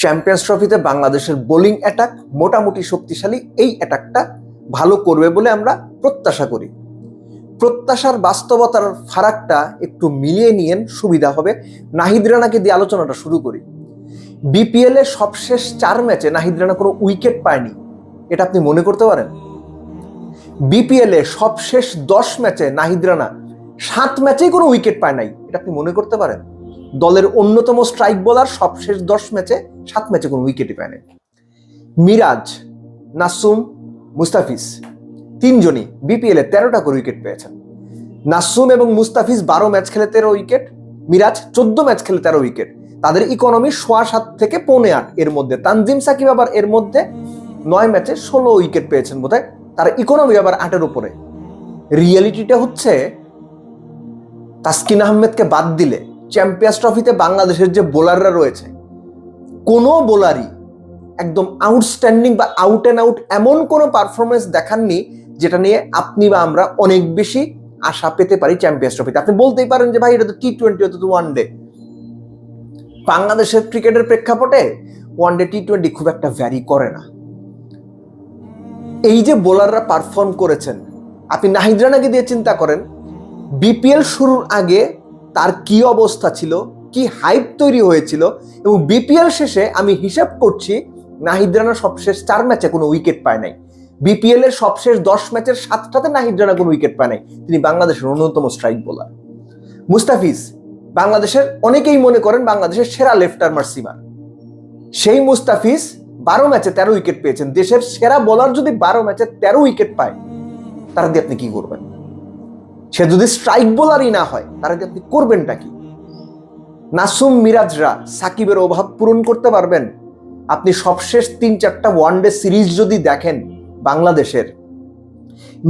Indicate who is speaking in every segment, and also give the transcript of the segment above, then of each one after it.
Speaker 1: Champions ট্রফিতে বাংলাদেশের bowling attack মোটামুটি শক্তিশালী, এই অ্যাটাকটা ভালো করবে বলে আমরা প্রত্যাশা করি। প্রত্যাশার বাস্তবতার ফারাকটা একটু মিলিয়ে নিয়েন, সুবিধা হবে। নাহিদ রানাকে দিয়ে আলোচনাটা শুরু করি। বিপিএল এর সবশেষ চার ম্যাচে নাহিদ রানা কোনো উইকেট পায়নি। এটা আপনি মনে করতে পারেন? বিপিএল এ সবশেষ দশ ম্যাচে নাহিদ রানা সাত ম্যাচেই কোনো উইকেট পায় নাই। এটা আপনি মনে করতে পারেন? দলের অন্যতম স্ট্রাইক বোলার সবশেষ দশ ম্যাচে সাত ম্যাচে কোনো উইকেটই পায়নি। মিরাজ, নাসুম, মুস্তাফিজ তিনজনই বিপিএল তেরোটা করে উইকেট পেয়েছেন। নাসুম এবং মুস্তাফিজ বারো ম্যাচ খেলে তেরো উইকেট মিরাজ চোদ্দ ম্যাচ খেলে তেরো উইকেট তাদের ইকোনমি সোয়া সাত থেকে পৌনে আট এর মধ্যে। তানজিম সাকিব আবার এর মধ্যে নয় ম্যাচে ষোলো উইকেট পেয়েছেন বোধহয়। তার ইকোনমি আবার আটের উপরে। রিয়েলিটিটা হচ্ছে, তাসকিন আহমেদকে বাদ দিলে চ্যাম্পিয়ন্স ট্রফিতে বাংলাদেশের যে বোলাররা রয়েছে, কোনো বোলারই একদম আউটস্ট্যান্ডিং বা আউট অ্যান্ড আউট এমন কোনো পারফরমেন্স দেখাননি যেটা নিয়ে আপনি বা আমরা অনেক বেশি আশা পেতে পারি চ্যাম্পিয়ন্স ট্রফিতে আপনি বলতেই পারেন যে, ভাই, এটা তো টি টোয়েন্টি হতো ওয়ান ডে বাংলাদেশের ক্রিকেটের প্রেক্ষাপটে ওয়ান ডে টি টোয়েন্টি খুব একটা ভ্যারি করে না। এই যে বোলাররা পারফর্ম করেছেন, আপনি নাহিদ রানাকে দিয়ে চিন্তা করেন বিপিএল শুরুর আগে তার কি অবস্থা ছিল, কি হাইপ তৈরি হয়েছিল এবং বিপিএল শেষে আমি হিসাব করছি নাহিদ রানা সবশেষ চার ম্যাচে কোনো উইকেট পায় নাই। বিপিএল এর সবশেষ দশ ম্যাচের সাতটাতে নাহিদ রানা কোনো উইকেট পায় নাই। তিনি বাংলাদেশের অন্যতম স্ট্রাইক বোলার মুস্তাফিজ, বাংলাদেশের অনেকেই মনে করেন বাংলাদেশের সেরা লেফট আর্মার সিমার সেই মুস্তাফিজ বারো ম্যাচে তেরো উইকেট পেয়েছেন। দেশের সেরা বোলার যদি বারো ম্যাচে তেরো উইকেট পায়, তারা দিয়ে আপনি কি করবেন? সে যদি স্ট্রাইক বোলারই না হয়, তার আগে আপনি করবেনটা কি? নাসুম মিরাজরা সাকিবের অভাব পূরণ করতে পারবেন? আপনি সবশেষ তিন চারটা ওয়ানডে সিরিজ যদি দেখেন বাংলাদেশের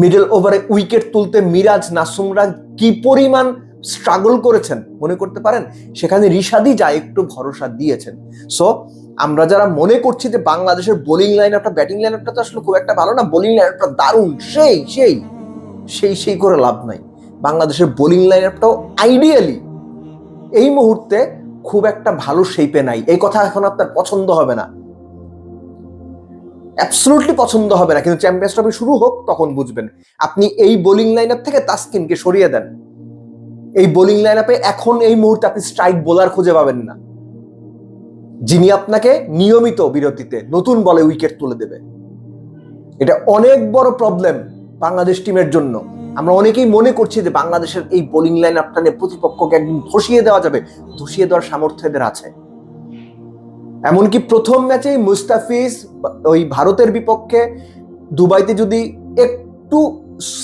Speaker 1: মিডল ওভারে উইকেট তুলতে মিরাজ নাসুমরা কি পরিমাণ স্ট্রাগল করেছেন মনে করতে পারেন? সেখানে রিশাদি যা একটু ভরসা দিয়েছেন। সো আমরা যারা মনে করছি যে বাংলাদেশের বোলিং লাইন আপটা ব্যাটিং লাইন আপটা তো আসলে খুব একটা ভালো না বোলিং লাইন আপটা দারুণ, সেই সেই সেই সেই করে লাভ নাই। বাংলাদেশের বোলিং লাইন আপটাও আইডিয়ালি এই মুহূর্তে খুব একটা ভালো শেপে নাই। এই কথা এখন আপনার পছন্দ হবে না। অ্যাবসলুটলি পছন্দ হবে না, কিন্তু চ্যাম্পিয়ন্স ট্রফি শুরু হোক, তখন বুঝবেন। আপনি এই বোলিং লাইন আপ থেকে তাসকিনকে সরিয়ে দেন। এই বোলিং লাইন আপে এখন এই মুহূর্তে আপনি স্ট্রাইক বোলার খুঁজে পাবেন না। যিনি আপনাকে নিয়মিত বিরতিতে নতুন বলে উইকেট তুলে দেবে। এটা অনেক বড় প্রবলেম বাংলাদেশ টিমের জন্য। আমরা অনেকেই মনে করছি যে বাংলাদেশের এই বোলিং লাইন আপনার প্রতিপক্ষকে একদম ধসিয়ে দেওয়া যাবে, ধসিয়ে দেওয়ার সামর্থ্য এদের আছে। এমনকি প্রথম ম্যাচেই মুস্তাফিজ ওই ভারতের বিপক্ষে দুবাইতে যদি একটু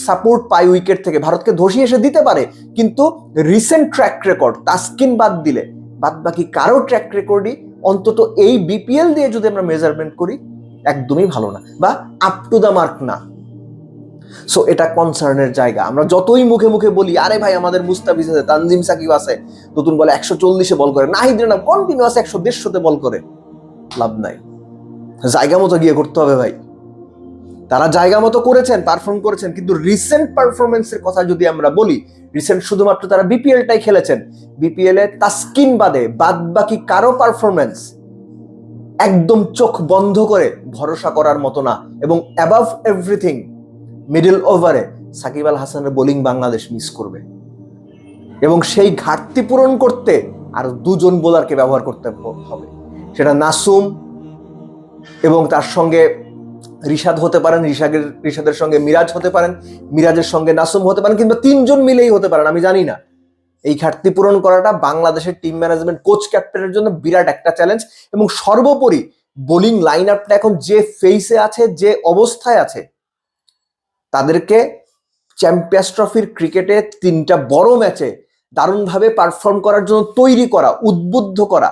Speaker 1: সাপোর্ট পায় উইকেট থেকে, ভারতকে ধসিয়ে এসে দিতে পারে, কিন্তু রিসেন্ট ট্র্যাক রেকর্ড তাস্কিন বাদ দিলে বাদ বাকি কারও ট্র্যাক রেকর্ডই অন্তত এই বিপিএল দিয়ে যদি আমরা মেজারমেন্ট করি, একদমই ভালো না বা আপ টু দ্য মার্ক না। সো এটা কনসার্নের জায়গা। আমরা যতই মুখে মুখে বলি, আরে ভাই, আমাদের মুস্তাফিজ আছে, তানজিম সাকিব আছে। নতুন বলে একশো চল্লিশে বল করে। নাহিদ রানা কন্টিনিউয়াস একশো দেড়শোতে বল করে। লাভ নাই। জায়গা মতো গিয়ে করতে হবে ভাই। তারা জায়গা মতো করেছেন পারফর্ম করেছেন, কিন্তু রিসেন্ট পারফরমেন্সের কথা যদি আমরা বলি রিসেন্ট শুধুমাত্র তারা বিপিএলটাই খেলেছেন। বিপিএল এ তাস্কিন বাদে বাদ বাকি কারও পারফরমেন্স একদম চোখ বন্ধ করে ভরসা করার মতো না। এবং অ্যাবাভ এভরিথিং মিডল ওভারে সাকিব আল হাসানের বোলিং বাংলাদেশ মিস করবে। এবং সেই ঘাটতি পূরণ করতে আরও দুজন বোলারকে ব্যবহার করতে হবে। সেটা নাসুম এবং তার সঙ্গে রিশাদ হতে পারেন, রিশাদের রিশাদের সঙ্গে মিরাজ হতে পারেন, মিরাজের সঙ্গে নাসুম হতে পারেন, কিংবা তিনজন মিলেই হতে পারেন, আমি জানি না। এই ঘাটতি পূরণ করাটা বাংলাদেশের টিম ম্যানেজমেন্ট, কোচ ক্যাপ্টেনের জন্য বিরাট একটা চ্যালেঞ্জ এবং সর্বোপরি বোলিং লাইন আপটা এখন যে ফেসে আছে, যে অবস্থায় আছে তাদেরকে চ্যাম্পিয়ন্স ট্রফির ক্রিকেটে তিনটা বড় ম্যাচে দারুণভাবে পারফর্ম করার জন্য তৈরি করা, উদ্বুদ্ধ করা।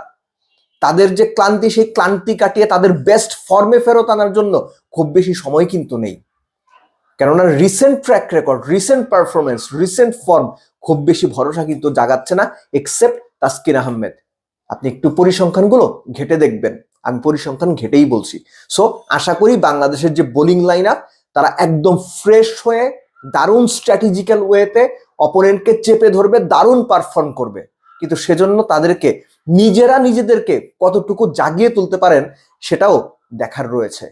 Speaker 1: তাদের যে ক্লান্তি, সেই ক্লান্তি কাটিয়ে তাদের বেস্ট ফর্মে ফেরত আনার জন্য খুব বেশি সময় কিন্তু নেই। কেননা recent track record recent performance recent form খুব বেশি ভরসা কিন্তু জাগাচ্ছে না এক্সেপ্ট তাসকিন আহমেদ। আপনি একটু পরিসংখ্যানগুলো ঘেটে দেখবেন। আমি পরিসংখ্যান ঘেটেই বলছি। সো আশা করি বাংলাদেশের যে বোলিং লাইন আপ তারা একদম ফ্রেশ হয়ে দারুণ স্ট্র্যাটেজিক্যাল ওয়েতে অপোনেন্টকে চেপে ধরবে, দারুণ পারফর্ম করবে। কিন্তু সেজন্য তাদেরকে, নিজেরা নিজেদেরকে কতটুকু জাগিয়ে তুলতে পারেন সেটাও দেখার রয়েছে।